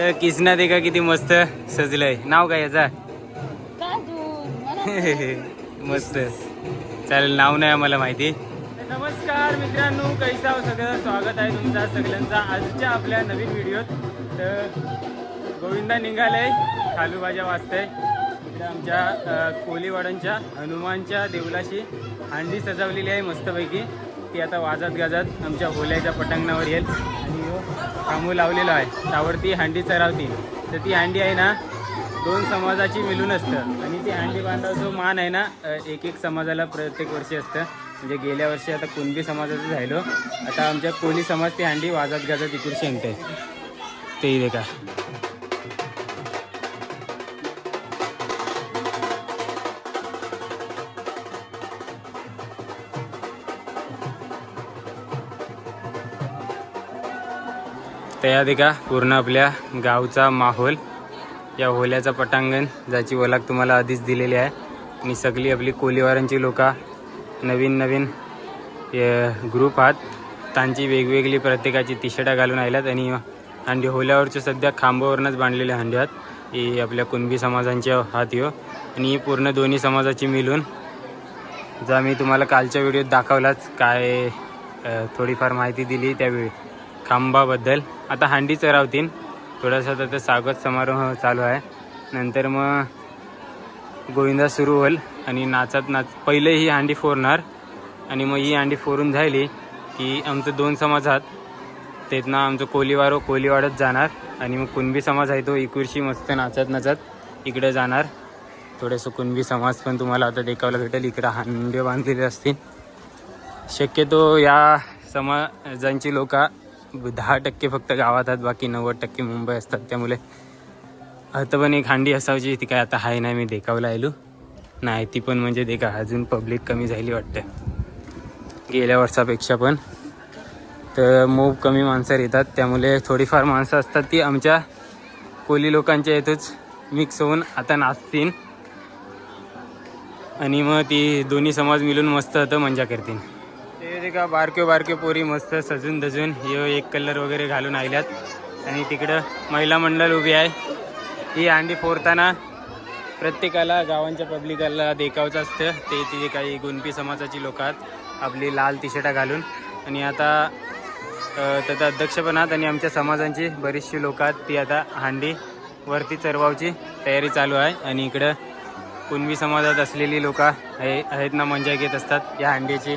तर किसना देखा किती मस्त सजलंय. नाव काय याचा? मस्त. चालेल नाव नाही आम्हाला माहिती. नमस्कार मित्रांनो कैसा हो सगळं? स्वागत आहे तुमचा सगळ्यांचा आजच्या आपल्या नवीन व्हिडिओत. तर गोविंदा निघालाय खालूबाजा वाजतंय इकडे आमच्या कोलीवाड्यांच्या हनुमानच्या देवलाशी हांडी सजवलेली आहे मस्तपैकी. ती आता वाजत गाजत आमच्या होल्याच्या पटांगणावर येईल. आणि कामू लावलेला आहे. त्यावरती हांडी चरावतील. तर ती हांडी आहे ना दोन समाजाची मिळून असतं. आणि ती हांडी बांधाचा जो मान आहे ना एक एक समाजाला प्रत्येक वर्षी असतं. म्हणजे गेल्या वर्षी आता कुणबी समाजाचं झालो. आता आमच्या कोली समाज ती हांडी वाजत गाजत इकडे शेंगते ते देखा. का तया देखा पूर्ण आपल्या गावचा माहोल या होल्याचा पटांगण ज्याची ओळख तुम्हाला आधीच दिलेली आहे. आणि सगळी आपली कोलीवारांची लोक नवीन नवीन ग्रुप आहात. त्यांची वेगवेगळी प्रत्येकाची तिशटा घालून आल्यात आणि हांडी होल्यावरच्या सध्या खांबावरूनच बांधलेल्या हंडी आहेत. ही आपल्या कुणबी समाजांच्या हात यो आणि ही पूर्ण दोन्ही समाजाची मिळून जा मी तुम्हाला कालच्या व्हिडिओत दाखवलाच काय थोडीफार माहिती दिली त्यावेळी. खांबाबद्दल. आता हांडी चरावतीन. थोडासा तर स्वागत समारोह चालू आहे. नंतर मग गोविंदा सुरू होईल आणि नाचात नाच पहिले ही हांडी फोडणार. आणि मग ही हांडी फोरून झाली की आमचं दोन समाज आहात. तेथनं आमचं कोलीवारो कोलीवाडत जाणार आणि मग कुणबी समाज आहे तो इकुरशी मस्त नाचत नाचत इकडे जाणार. थोडंसं कुणबी समाज पण तुम्हाला आता देखावला भेटेल इकडं हांडे बांधलेले असतील. शक्यतो या समाजांची लोक दहा टक्के फक्त गावात आहेत बाकी नव्वद टक्के मुंबई असतात. त्यामुळे आता पण एक हांडी असायची ती काय आता आहे नाही मी देखावला आलो नाही ती पण म्हणजे देखा अजून पब्लिक कमी झाली वाटतं गेल्या वर्षापेक्षा पण. तर मूव कमी माणसं येतात त्यामुळे थोडीफार माणसं असतात ती आमच्या कोली लोकांच्या येतच मिक्स होऊन आता नाचतील. आणि मग ती दोन्ही समाज मिळून मस्त आता मजा करतील. ते का? बारक्यो बारक्यो पोरी मस्त सजून धजून हे एक कलर वगैरे घालून आल्यात आणि तिकडं महिला मंडळ उभी आहे. ही अंडी फोडताना प्रत्येकाला गावांच्या पब्लिकाला देखावचं असतं. ते तिथे काही गुणपी समाजाची लोक आहेत. आपली लाल टी घालून. आणि आता त्याचा अध्यक्षपणात आणि आमच्या समाजांची बरीचशी लोक आहेत. ती आता हांडी वरती चरवावची तयारी चालू आहे. आणि इकडं कुणबी समाजात असलेली लोक आहे आहेत ना मजा घेत असतात या हांडीची.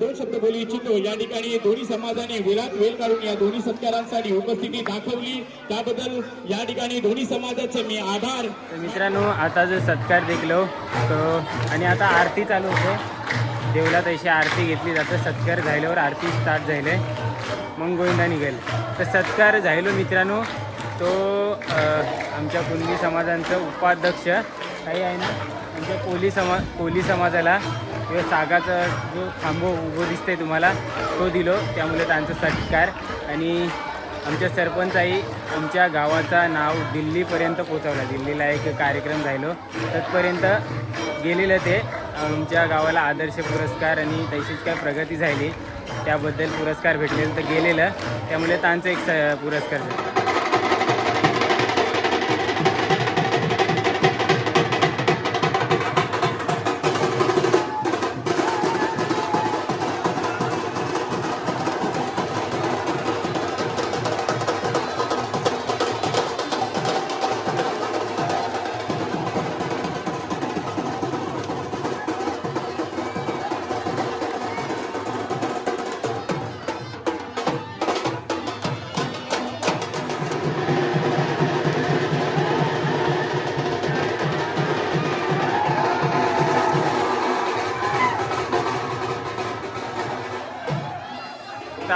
दोन शब्द बोलू इच्छितो. या ठिकाणी दोन्ही समाजाने वेळात वेळ काढून या दोन्ही सत्कारांसाठी उपस्थिती दाखवली. त्याबद्दल या ठिकाणी दोन्ही समाजाचे मी आभार. मित्रांनो आता जो सत्कार देखलो हो, तो आणि आता आरती चालू होते. देवला तशी आरती घेतली जाते. सत्कार झाल्यावर आरती स्टार्ट झाले. मग गोविंदा निघेल. तर सत्कार झालो मित्रांनो तो आमच्या कुणबी समाजांचं उपाध्यक्ष काही आहे ना? आमच्या कोली समा कोली समाजाला किंवा सागाचा जो खांबो उभं दिसतंय तुम्हाला तो दिलो. त्यामुळे त्यांचा सत्कार. आणि आमच्या सरपंचाई आमच्या गावाचा नाव दिल्लीपर्यंत पोचवला दिल्लीला एक कार्यक्रम झालो तत्पर्यंत गेलेलं ते. आमच्या गावाला आदर्श पुरस्कार आणि तशीच काय प्रगती झाली. त्याबद्दल पुरस्कार भेटलेलं तर गेलेलं. त्यामुळे त्यांचं एक स- पुरस्कार झाला.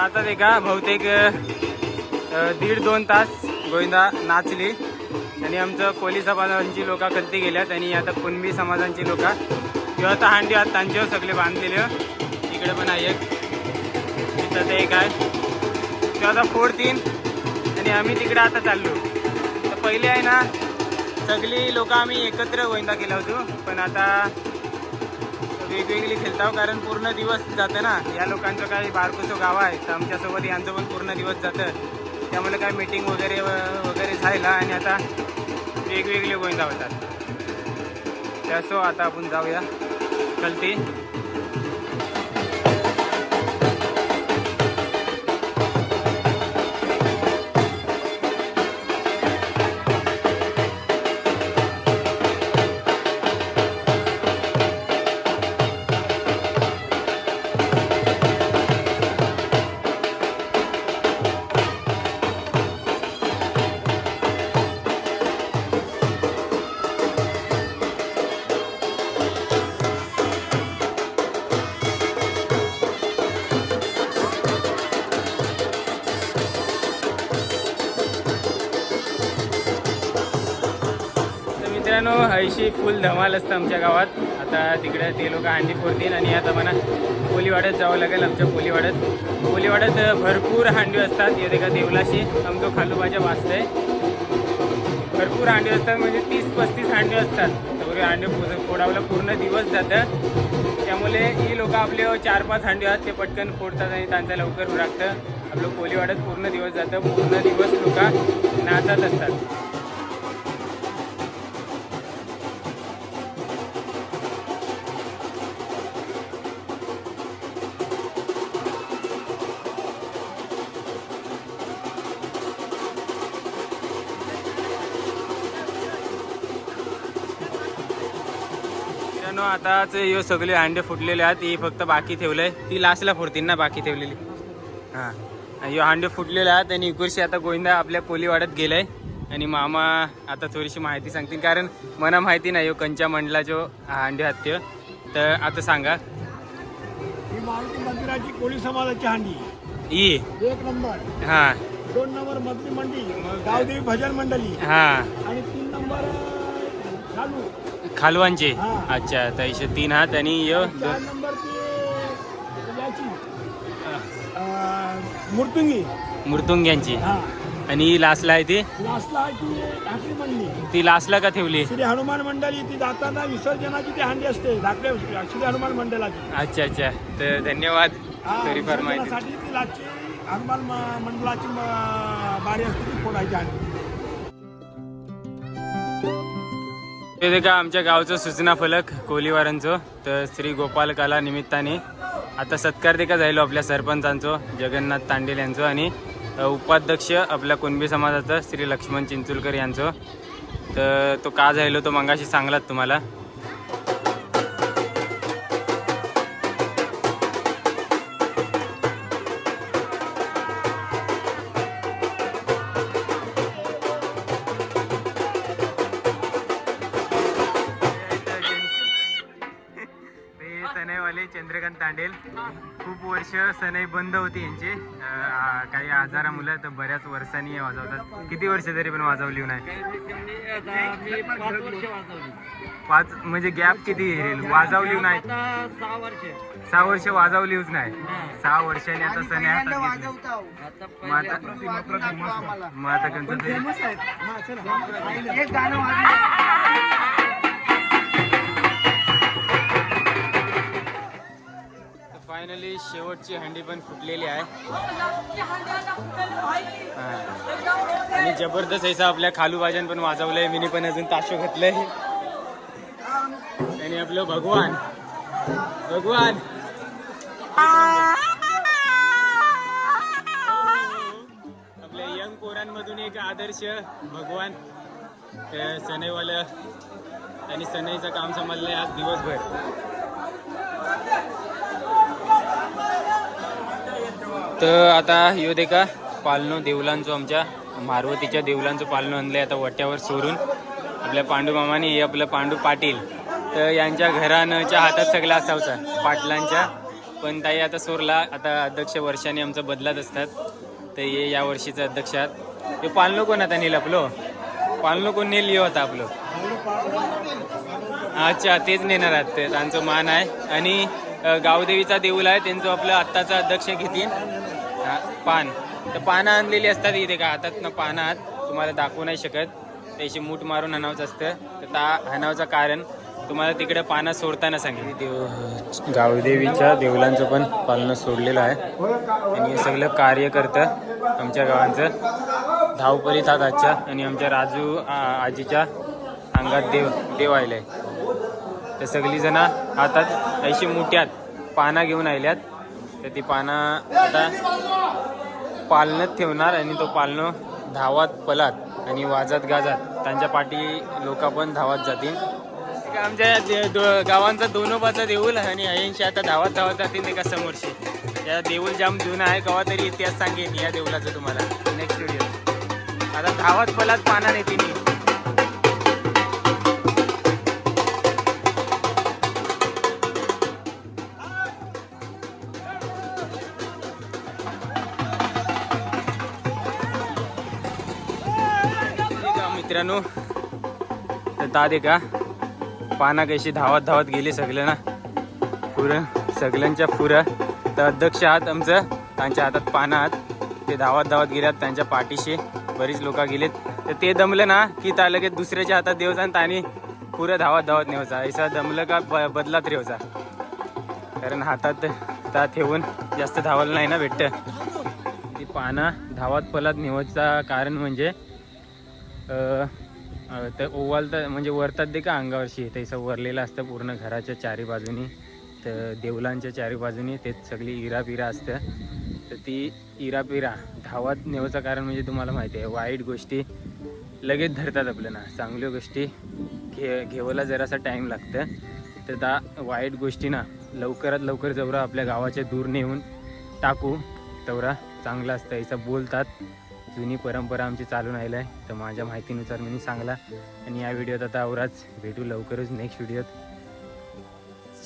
आता ते का बहुतेक दीड दोन तास गोविंदा नाचली. आणि आमचं कोली समाजांची लोक कलती गेल्यात आणि आता कुणबी समाजांची लोक. किंवा आता हांडी आत तांच्यावर सगळे बांधलेले. इकडे पण आहे एक. तिथं ते एक आहे. किंवा आता फोडतीन आणि आम्ही तिकडे आता चाललो. तर पहिले आहे ना सगळी लोक आम्ही एकत्र गोविंदा केला होतो. पण आता वेगवेगळी खेळताव कारण पूर्ण दिवस जातं ना. या लोकांचं काही बारकोसो गाव आहे तर आमच्यासोबत यांचं पण पूर्ण दिवस जातं. त्यामुळे काय मीटिंग वगैरे व- वगैरे झाला आणि आता वेगवेगळे गोविंदा होतात. त्यासो आता आपण जाऊया. चलती ऐशी फुल धमाल असतं आमच्या गावात. आता तिकडे ते लोक हांडी फोडतील आणि आता मला कोलीवाड्यात जावं लागेल आमच्या कोलीवाड्यात कोलीवाड्यात भरपूर हांडी असतात. येते का देवलाशी? आमचं खालूबाजा वाचतंय भरपूर हांडी असतात म्हणजे तीस पस्तीस हांडी असतात. तर हांडी फो- फोडावला पूर्ण दिवस जातं. त्यामुळे ही लोक आपले चार पाच हांडी आहेत ते पटकन फोडतात आणि त्यांचा लवकर राखतं. आपलं कोलीवाड्यात पूर्ण दिवस जातं. पूर्ण दिवस लोक नाचत असतात. आताच यो सगळे अंडे फुटलेले आहेत ही फक्त बाकी ठेवलंय. ती लास्टला फोडतील ना बाकी ठेवलेली. हां. यो हांडे फुटलेले आहेत आणि इकडची आता गोविंदा आपल्या कोली वाढत गेलाय. आणि मामा आता थोडीशी माहिती सांगतील कारण मला माहिती नाही यो कंच्या मंडला जो हांडे आहेत त्यो. तर आता सांगा. ही मारुती मंदिराची कोळी समाजाची हांडी. ई एक नंबर. हां. दोन नंबर मधली मंडी गावदेवी भजन मंडळी. हां. आणि तीन नंबर खालवांचे. अच्छा तर इथे तीन हात आणि यो. हा. आणि ही लास्टला आहे ती? ती लास्टला का ठेवली? श्री हनुमान मंडळी ती जाताना विसर्जनाची ती हांडी असते. धाकटे श्री हनुमान मंडळाची. अच्छा अच्छा. तर धन्यवाद. हा, थोडीफार माहिती. विसर्जनासाठी ती लाची हनुमान मंडळाची बारी असते ती फोडायची हांडी. हे का आमच्या गावचं सूचना फलक कोलीवारांचं तर श्री गोपाल कला निमित्ताने. आता सत्कार देखा झालो आपल्या सरपंचांचो जगन्नाथ तांडेल यांचं आणि उपाध्यक्ष आपल्या कुणबी समाजाचं श्री लक्ष्मण चिंचुलकर यांचं. तर तो का झालो तो मंगाशी सांगलात तुम्हाला. वर्ष सनई बंद होती यांची. काही आजारामुळे तर बऱ्याच वर्षांनी वाजवतात. किती वर्ष तरी पण वाजवली नाही. पाच म्हणजे गॅप किती राहील वाजवली नाही. सहा वर्ष वाजवलीच नाही. सहा वर्षांनी आता सने आता मग आता फायनली शेवटची हंडी पण फुटलेली आहे. आणि जबरदस्त ऐसा आपल्या खालू भाज्यान पण वाजवलंय. मिनी पण अजून ताशो घातलंय. आणि आपलं भगवान. भगवान. आपल्या यंग पोरांमधून एक आदर्श भगवान. अं, सनईवालं त्यांनी सनईचं काम समजलंय आज दिवसभर. तर आता ह्यो देखा पालनो देवलांचो आमच्या मारवतीच्या देवलांचं पालनो आणलं आता वट्यावर सोडून. आपल्या पांडू मामाने हे आपलं पांडू पाटील. तर यांच्या घरानच्या हातात सगळा असावचा पाटलांच्या. पण ताई आता सोरला आता अध्यक्ष वर्षाने आमचं बदलत असतात. तर ये या वर्षीचं अध्यक्ष आहात. हे पालनो कोण आता नेल आपलो? पालनो कोण नेली? आता आपलं. अच्छा तेच नेणार आहात. त्यांचं मान आहे. आणि गावदेवीचा देऊल आहे. त्यांचं आपलं आत्ताचा अध्यक्ष घेतील. पान. तर पानं आणलेली असतात इथे का? हातात ना पानं आहात. तुम्हाला दाखवू नाही शकत. त्याची मूठ मारून हाणावचं असतं. तर त्या हाणावचं कारण तुम्हाला तिकडे पानं सोडताना सांगेल देव गावदेवीच्या देवलांचं पण पालनं सोडलेलं आहे. आणि हे सगळं कार्य करतं आमच्या गावांचं. धावपरीत आहात आजच्या आणि आमच्या राजू आजीच्या अंगात देव देव आले तर सगळी जण हातात अशी मोठ्यात पानं घेऊन आल्यात तर ती पानं आता पालनत ठेवणार आणि तो पालनो धावात पलात आणि वाजत गाजत त्यांच्या पाठी लोक पण धावत जातील. आमच्या गावांचा दो- गावांचा दोनोबाचा देऊळ आणि ऐंशी आता धावत धावत जातील का समोरशी या देऊळ जाम जुना आहे कवा तरी इतिहास सांगेन या देऊळाचा तुम्हाला. नेक्स्ट व्हिडिओ आता धावत पलात पाना नेते मित्रांनो तर ता दे का पाना कशी धावत धावत गेली सगळं ना. पुरं सगळ्यांच्या पुरं. तर अध्यक्ष आहात आमचं त्यांच्या हातात पानं आहात. ते धावत धावत गेल्यात त्यांच्या पाठीशी बरीच लोक गेलेत. तर ते दमलं ना की त्या लगेच दुसऱ्याच्या हातात देवचा आणि त्याने पुरं धावत धावत नेवचा ऐसा दमलं का ब बदलात रेवचा कारण हातात त्या ठेवून जास्त धावायला नाही ना भेटतं. ती पानं धावत पलात नेवचा कारण म्हणजे तर ओवाल तर म्हणजे वरतात दे का अंगावरशी तसं वरलेलं असतं पूर्ण घराच्या चारी बाजूनी. तर देवलांच्या चारी बाजूनी ते सगळी इरापिरा असतं. तर ती इरापिरा धावत नेवायचं कारण म्हणजे तुम्हाला माहिती आहे वाईट गोष्टी लगेच धरतात आपल्याला. चांगल्या गोष्टी घे घेवायला जरासा टाईम लागतं. तर त्या वाईट गोष्टी ना लवकरात लवकर जवळ आपल्या गावाच्या दूर नेऊन टाकू. तेवढा चांगला असतं. असं बोलतात. जुनी परंपरा आमची चालून राहिलं आहे. तर माझ्या माहितीनुसार मी सांगला. आणि या व्हिडिओत आता आवराच. भेटू लवकरच नेक्स्ट व्हिडिओत.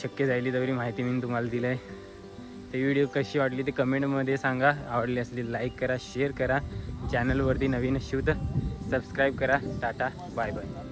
शक्य झाली तेवढी माहिती मी तुम्हाला दिलं आहे ते व्हिडिओ कशी वाटली ते कमेंटमध्ये सांगा. आवडली असली लाईक करा शेअर करा. चॅनलवरती नवीन शिव तर सबस्क्राईब करा. टाटा. Bye bye